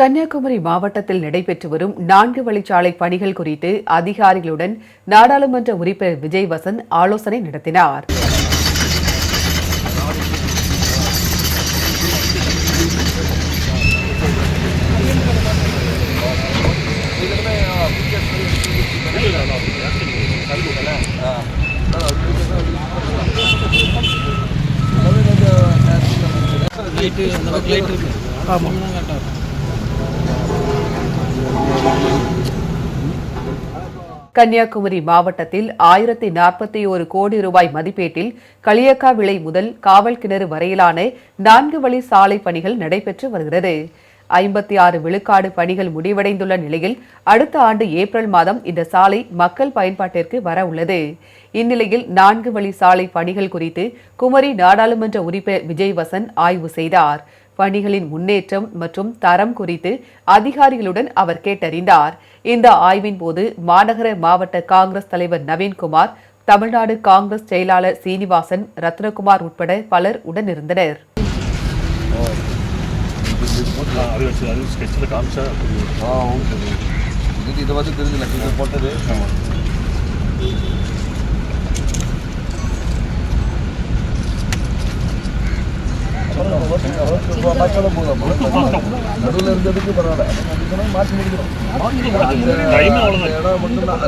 கன்னியாகுமரி மாவட்டத்தில் நடைபெற்று வரும் நான்கு வழிச்சாலை பணிகள் குறித்து அதிகாரிகளுடன் நாடாளுமன்ற உறுப்பினர் விஜய் வசந்த் ஆலோசனை நடத்தினார். ஆமாம் கன்னியாகுமரி மாவட்டத்தில் ஆயிரத்தி நாற்பத்தி ஒரு கோடி ரூபாய் மதிப்பீட்டில் களியக்கா விளை முதல் காவல் கிணறு வரையிலான நான்கு வழி சாலை பணிகள் நடைபெற்று வருகிறது. ஐம்பத்தி ஆறு விழுக்காடு பணிகள் முடிவடைந்துள்ள நிலையில் அடுத்த ஆண்டு ஏப்ரல் மாதம் இந்த சாலை மக்கள் பயன்பாட்டிற்கு வர உள்ளது. இந்நிலையில் நான்கு வழி சாலை பணிகள் குறித்து குமரி நாடாளுமன்ற உறுப்பினர் விஜய் வசன் ஆய்வு செய்தார். பணிகளின் முன்னேற்றம் மற்றும் தரம் குறித்து அதிகாரிகளுடன் அவர் கேட்டறிந்தார். இந்த ஆய்வின் போது மாநகர மாவட்ட காங்கிரஸ் தலைவர் நவீன்குமார் தமிழ்நாடு காங்கிரஸ் செயலாளர் சீனிவாசன் ரத்னகுமார் உட்பட பலர் உடனிருந்தனர். இது வந்து தெரிஞ்சு போட்டது. நடுவில் இருந்ததுக்கு பரவாயில்ல மாற்றி முடிக்கிறோம் மட்டும்தான்